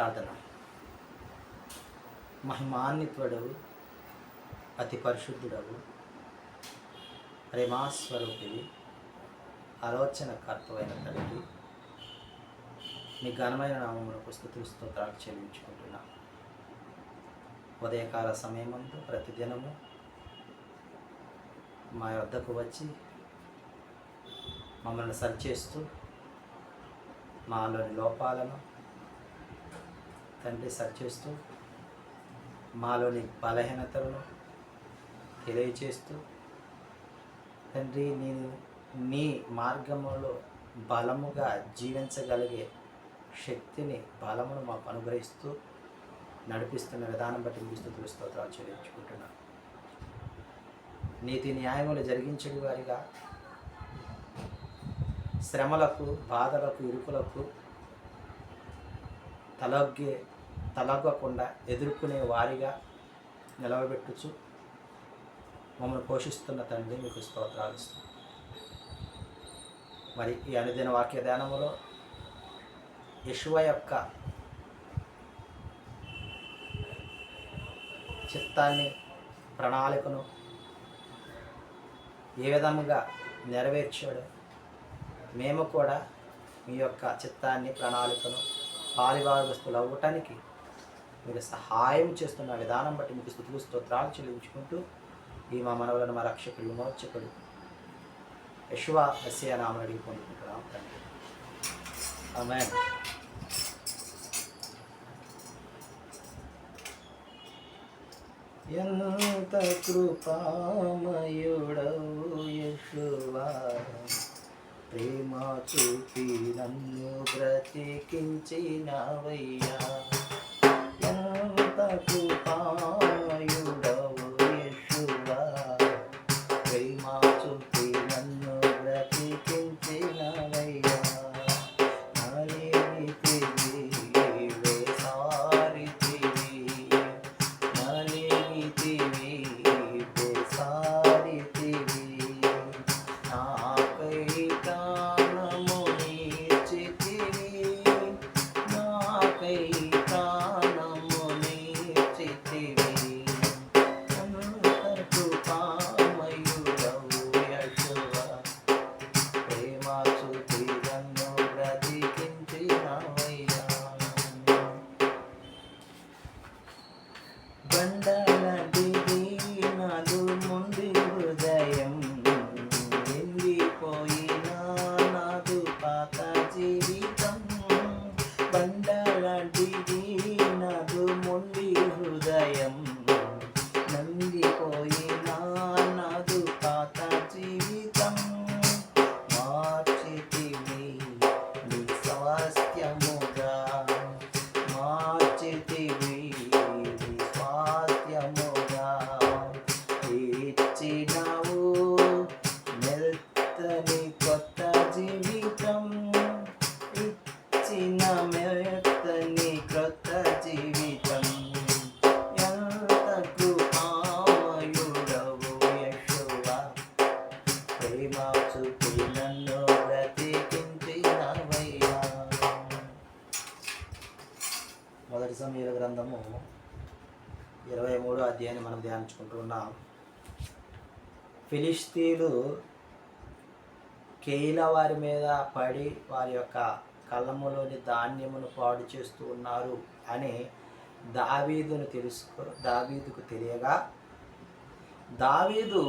ప్రార్థన. మహిమాన్వితుడవు అతి పరిశుద్ధుడవు ప్రేమాస్వరూపివి ఆలోచన కర్తవైన తండ్రి మీ ఘనమైన నామములకు స్థుతులు స్తోత్రాలు చెల్లించుకుంటున్నా. ఉదయకాల సమయమందు ప్రతిదినము మా వద్దకు వచ్చి మమ్మల్ని సరిచేస్తూ మాలోని లోపాలను తండ్రి సరిచేస్తూ మాలోని బలహీనతలను తెలియచేస్తూ తండ్రి నేను నీ మార్గములో బలముగా జీవించగలిగే శక్తిని బలమును మాకు అనుగ్రహిస్తూ నడిపిస్తున్న విధానం బట్టి మీ స్థుతులు స్తోత్రాలు చెల్లించుకుంటున్నాను నీతి న్యాయములు జరిగించే వారిగా శ్రమలకు బాధలకు ఇరుకులకు తలగ్గే తలగ్గకుండా ఎదుర్కొనే వారిగా నిలవబెట్టుచు మమ్మల్ని పోషిస్తున్న తండ్రి మీకు స్తోత్రాలు మరి ఈ అనుదిన వాక్య ధ్యానములో యశువ యొక్క చిత్తాన్ని ప్రణాళికను ఏ విధముగా నెరవేర్చాడు? మేము కూడా మీ యొక్క చిత్తాన్ని ప్రణాళికను పాలిభాగస్తులు అవ్వటానికి మీరు సహాయం చేస్తున్న విధానం బట్టి మీకు స్థుతులు స్తోత్రాలు చెల్లించుకుంటూ ఈ మా మనవలను మా రక్షకుడు విమోచకుడు యశువ ఎస్ఏ నామని అడిగి పొందుకుంటున్నాం తండ్రి. ఆమె ఎంత కృపామయుడవు యశువా ప్రేమ చూపి నన్ను బ్రతికించినవయ్యా. అధ్యాయాన్ని మనం ధ్యానించుకుంటూ ఉన్నాం. ఫిలిస్తీన్లు కేయిల వారి మీద పడి వారి యొక్క కళ్ళములోని ధాన్యమును పాడు చేస్తూ ఉన్నారు అని దావీదును తెలుసుకో దావీదుకు తెలియగా దావీదు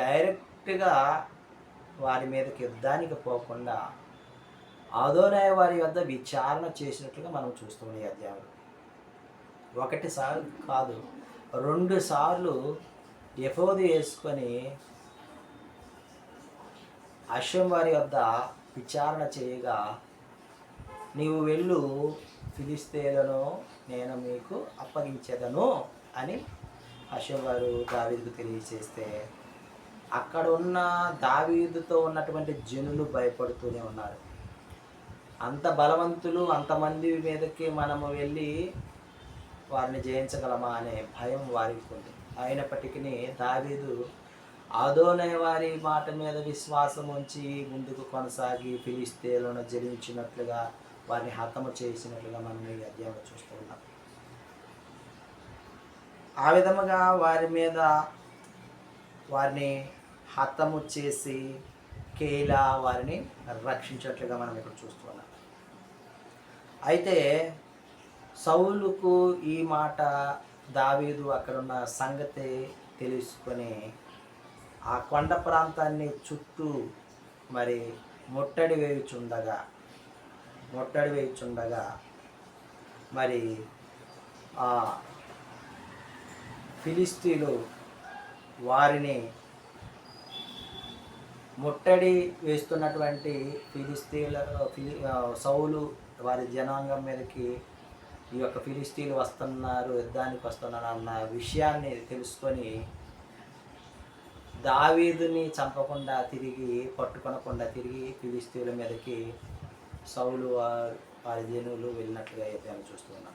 డైరెక్ట్గా వారి మీదకి యుద్ధానికి పోకుండా ఆదోనాయ వారి వద్ద విచారణ చేసినట్లుగా మనం చూస్తున్నాం ఈ అధ్యాయంలో. ఒకటి సార్ కాదు రెండు సార్లు ఎఫోది వేసుకొని అశ్వం వారి వద్ద విచారణ చేయగా నీవు వెళ్ళు ఫిలిస్తేలను నేను మీకు అప్పగించేదను అని అశ్వం వారు దావీదుకు తెలియచేస్తే అక్కడ ఉన్న దావీదుతో ఉన్నటువంటి జనులు భయపడుతూనే ఉన్నారు. అంత బలవంతులు అంతమంది మీదకి మనము వెళ్ళి వారిని జయించగలమా అనే భయం వారికి ఉంది. అయినప్పటికీ దావీదు ఆదోనే వారి మాట మీద విశ్వాసం ఉంచి ముందుకు కొనసాగి ఫిలిస్తీన్లను జయించినట్లుగా వారిని హతము చేసినట్లుగా మనం ఈ అధ్యాయంలో చూస్తూ ఉన్నాం. ఆ విధముగా వారి మీద వారిని హతము చేసి కేలా వారిని రక్షించినట్లుగా మనం ఇక్కడ చూస్తున్నాం అయితే సౌలుకు ఈ మాట దావీదు అక్కడున్న సంగతి తెలుసుకొని ఆ కొండ ప్రాంతాన్ని చుట్టూ మరి ముట్టడి వేయుచుండగా ముట్టడి వేయుచుండగా మరి ఆ ఫిలిస్తీన్లు వారిని ముట్టడి వేస్తున్నటువంటి ఫిలిస్తీన్ల ఫిలి సౌలు వారి జనాంగం మీదకి ఈ యొక్క ఫిలిస్తీన్లు వస్తున్నారు యుద్ధానికి వస్తున్నారు అన్న విషయాన్ని తెలుసుకొని దావీదుని చంపకుండా తిరిగి పట్టుకొనకుండా తిరిగి ఫిలిస్తీన్ల మీదకి సౌలు వారి జనులు వెళ్ళినట్లుగా అయితే మనం చూస్తున్నాం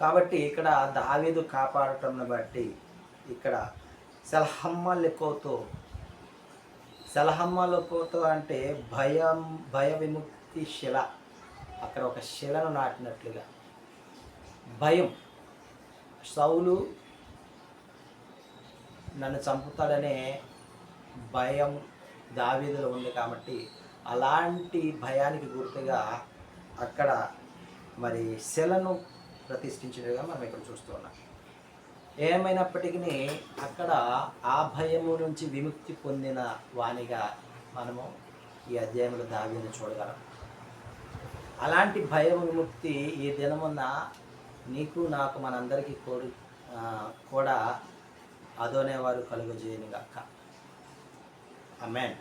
కాబట్టి ఇక్కడ దావీదు కాపాడటంను బట్టి ఇక్కడ సలహమ్మ లెక్కతో అంటే భయం భయ విముక్తి శిల. అక్కడ ఒక శిలను నాటినట్లుగా. భయం. సౌలు నన్ను చంపుతాడనే భయం దావీదులో ఉంది కాబట్టి అలాంటి భయానికి గుర్తుగా అక్కడ మరి శిలను ప్రతిష్ఠించినట్టుగా మనం ఇక్కడ చూస్తున్నాం ఏమైనప్పటికీ అక్కడ ఆ భయము నుంచి విముక్తి పొందిన వానిగా మనము ఈ అధ్యాయంలో దావీని చూడగలం. అలాంటి భయం విముక్తి ఈ దినమున్న నీకు నాకు మనందరికీ కోరు కూడా అదోనే వారు కలుగజేయను గాక అమెన్